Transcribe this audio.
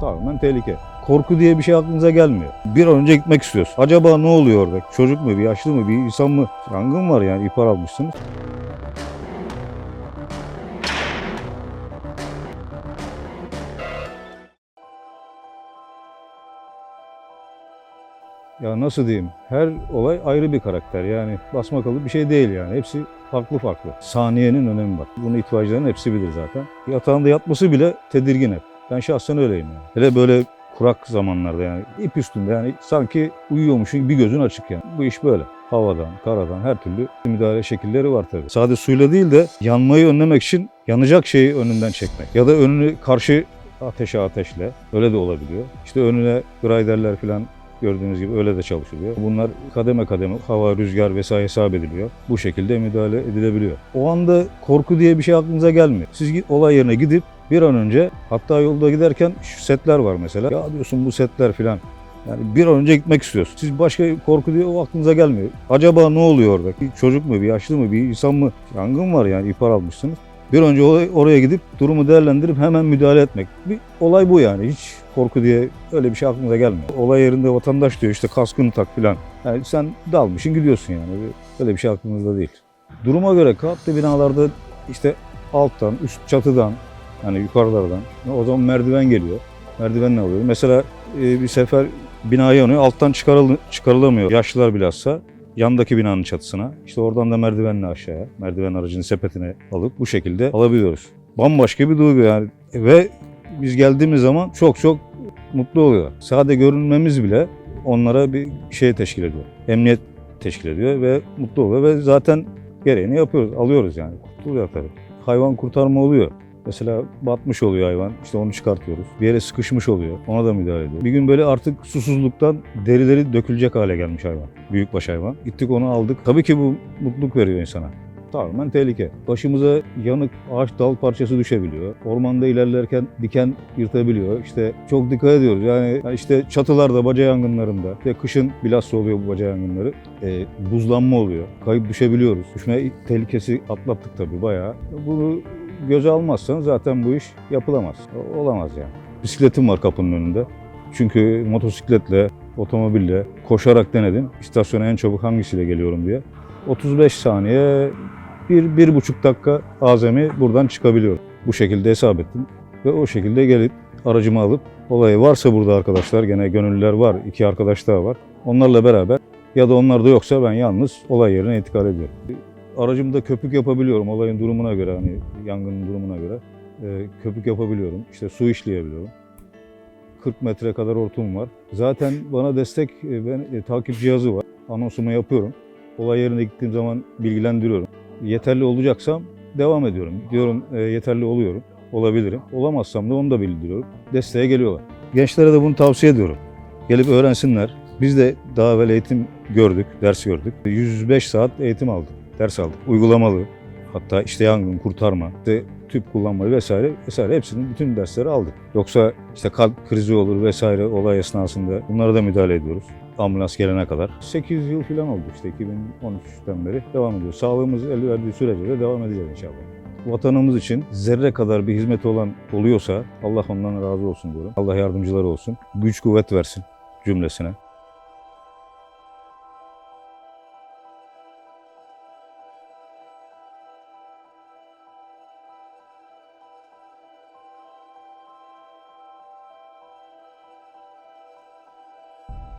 Tamamen tehlike. Korku diye bir şey aklınıza gelmiyor. Bir an önce gitmek istiyorsun. Acaba ne oluyor orada? Çocuk mu, bir yaşlı mı, bir insan mı? Yangın var yani ihbar almışsınız. Ya nasıl diyeyim? Her olay ayrı bir karakter. Yani basmakalı bir şey değil yani. Hepsi farklı farklı. Saniyenin önemi var. Bunu itfaiyecilerin hepsi bilir zaten. Yatağında yatması bile tedirgin hep. Ben şahsen öyleyim yani. Hele böyle kurak zamanlarda yani ip üstünde yani sanki uyuyormuşsun bir gözün açık yani. Bu iş böyle. Havadan, karadan her türlü müdahale şekilleri var tabii. Sade suyla değil de yanmayı önlemek için yanacak şeyi önünden çekmek. Ya da önünü karşı ateşe ateşle. Öyle de olabiliyor. İşte önüne griderler falan Gördüğünüz gibi öyle de çalışılıyor. Bunlar kademe kademe hava, rüzgar vesaire hesap ediliyor. Bu şekilde müdahale edilebiliyor. O anda korku diye bir şey aklınıza gelmiyor. Siz olay yerine gidip bir an önce hatta yolda giderken şu setler var mesela. Ya diyorsun bu setler filan. Yani bir an önce gitmek istiyorsun. Siz başka korku diye o aklınıza gelmiyor. Acaba ne oluyor orada? Bir çocuk mu, bir yaşlı mı, bir insan mı? Yangın var yani ihbar almışsınız. Bir önce oraya gidip durumu değerlendirip hemen müdahale etmek. Bir olay bu yani. Hiç korku diye öyle bir şey aklınıza gelmiyor. Olay yerinde vatandaş diyor işte kaskını tak filan. Yani sen dalmışsın gidiyorsun yani. Öyle bir şey aklınızda değil. Duruma göre katlı binalarda işte alttan, üst çatıdan yani yukarılardan o zaman merdiven geliyor. Merdivenle alıyor. Mesela e, bir sefer bina yanıyor. Alttan çıkarıl çıkarılamıyor. Yaşlılar bilhassa yandaki binanın çatısına. işte oradan da merdivenle aşağıya, merdiven aracını sepetine alıp bu şekilde alabiliyoruz. Bambaşka bir duygu yani. Ve biz geldiğimiz zaman çok çok mutlu oluyor. Sade görünmemiz bile onlara bir şey teşkil ediyor. Emniyet teşkil ediyor ve mutlu oluyor ve zaten gereğini yapıyoruz, alıyoruz yani. Kurtuluyor tabii. Hayvan kurtarma oluyor. Mesela batmış oluyor hayvan. işte onu çıkartıyoruz. Bir yere sıkışmış oluyor. Ona da müdahale ediyor. Bir gün böyle artık susuzluktan derileri dökülecek hale gelmiş hayvan. Büyükbaş hayvan. Gittik onu aldık. Tabii ki bu mutluluk veriyor insana. Tamamen tehlike. Başımıza yanık ağaç dal parçası düşebiliyor. Ormanda ilerlerken diken yırtabiliyor. İşte çok dikkat ediyoruz. Yani işte çatılarda, baca yangınlarında, işte kışın bilhassa oluyor bu baca yangınları. E, buzlanma oluyor. Kayıp düşebiliyoruz. Düşme tehlikesi atlattık tabii bayağı. Bunu göze almazsan zaten bu iş yapılamaz. Olamaz yani. Bisikletim var kapının önünde. Çünkü motosikletle, otomobille koşarak denedim. İstasyona en çabuk hangisiyle geliyorum diye. 35 saniye, bir, bir buçuk dakika azami buradan çıkabiliyorum. Bu şekilde hesap ettim. Ve o şekilde gelip aracımı alıp olayı varsa burada arkadaşlar, gene gönüllüler var, iki arkadaş daha var. Onlarla beraber ya da onlar da yoksa ben yalnız olay yerine intikal ediyorum. Aracımda köpük yapabiliyorum olayın durumuna göre, hani yangının durumuna göre. Ee, köpük yapabiliyorum, işte su işleyebiliyorum. 40 metre kadar hortum var. Zaten bana destek, e, ben e, takip cihazı var. Anonsumu yapıyorum. Olay yerine gittiğim zaman bilgilendiriyorum. Yeterli olacaksam devam ediyorum. Diyorum e, yeterli oluyorum, olabilirim. Olamazsam da onu da bildiriyorum. Desteğe geliyorlar. Gençlere de bunu tavsiye ediyorum. Gelip öğrensinler. Biz de daha evvel eğitim gördük, ders gördük. 105 saat eğitim aldık, ders aldık. Uygulamalı, hatta işte yangın, kurtarma, işte tüp kullanmayı vesaire vesaire hepsinin bütün dersleri aldık. Yoksa işte kalp krizi olur vesaire olay esnasında bunlara da müdahale ediyoruz. Ambulans gelene kadar. 8 yıl falan oldu işte 2013'ten beri devam ediyor. Sağlığımız el verdiği sürece de devam edeceğiz inşallah. Vatanımız için zerre kadar bir hizmeti olan oluyorsa Allah ondan razı olsun diyorum. Allah yardımcıları olsun. Güç kuvvet versin cümlesine.